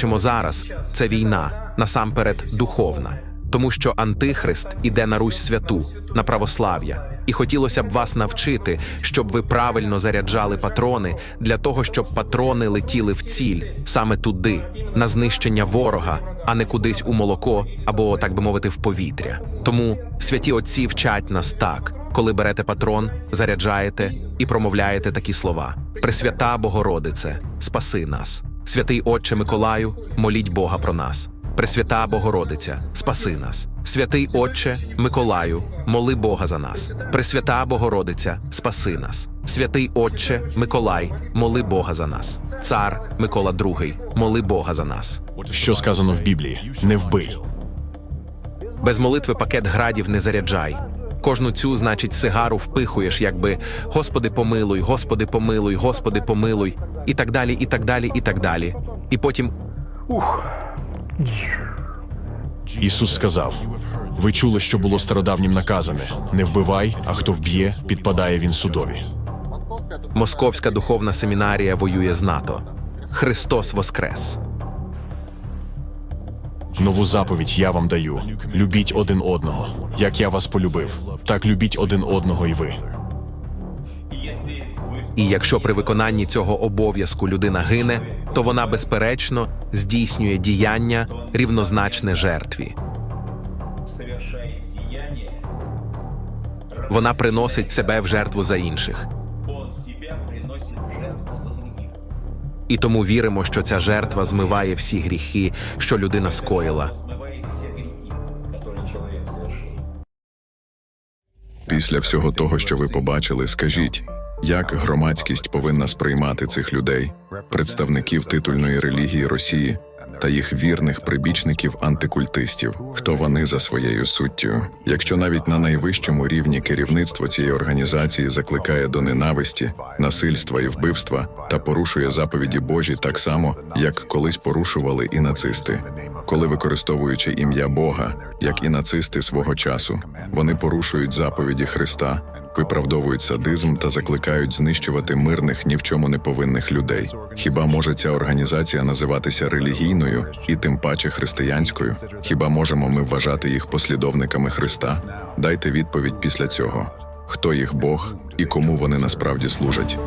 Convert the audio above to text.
бачимо зараз, це війна, насамперед духовна. Тому що Антихрист іде на Русь святу, на православ'я. І хотілося б вас навчити, щоб ви правильно заряджали патрони для того, щоб патрони летіли в ціль саме туди, на знищення ворога, а не кудись у молоко або, так би мовити, в повітря. Тому святі отці вчать нас так, коли берете патрон, заряджаєте і промовляєте такі слова: Пресвята Богородице, спаси нас, святий Отче Миколаю, моліть Бога про нас. Пресвята Богородиця, спаси нас. Святий Отче Миколаю, моли Бога за нас. Пресвята Богородиця, спаси нас. Святий Отче Миколай, моли Бога за нас. Цар Микола II, моли Бога за нас. Що сказано в Біблії? Не вбий. Без молитви пакет градів не заряджай. Кожну цю, значить, сигару впихуєш, якби Господи помилуй, Господи помилуй, Господи помилуй, і так далі, і так далі, і так далі. І потім Ісус сказав: Ви чули, що було стародавнім наказане: не вбивай, а хто вб'є, підпадає він судові. Московська духовна семінарія воює з НАТО. Христос Воскрес. Нову заповідь я вам даю: любіть один одного. Як я вас полюбив, так любіть один одного і ви. І якщо при виконанні цього обов'язку людина гине, то вона безперечно здійснює діяння рівнозначне жертві. Вона приносить себе в жертву за інших. І тому віримо, що ця жертва змиває всі гріхи, що людина скоїла. Після всього того, що ви побачили, скажіть, як громадськість повинна сприймати цих людей, представників титульної релігії Росії та їх вірних прибічників антикультистів, хто вони за своєю суттю. Якщо навіть на найвищому рівні керівництво цієї організації закликає до ненависті, насильства і вбивства та порушує заповіді Божі так само, як колись порушували і нацисти, коли використовуючи ім'я Бога, як і нацисти свого часу, вони порушують заповіді Христа, виправдовують садизм та закликають знищувати мирних ні в чому не повинних людей. Хіба може ця організація називатися релігійною і тим паче християнською? Хіба можемо ми вважати їх послідовниками Христа? Дайте відповідь після цього: хто їх Бог і кому вони насправді служать?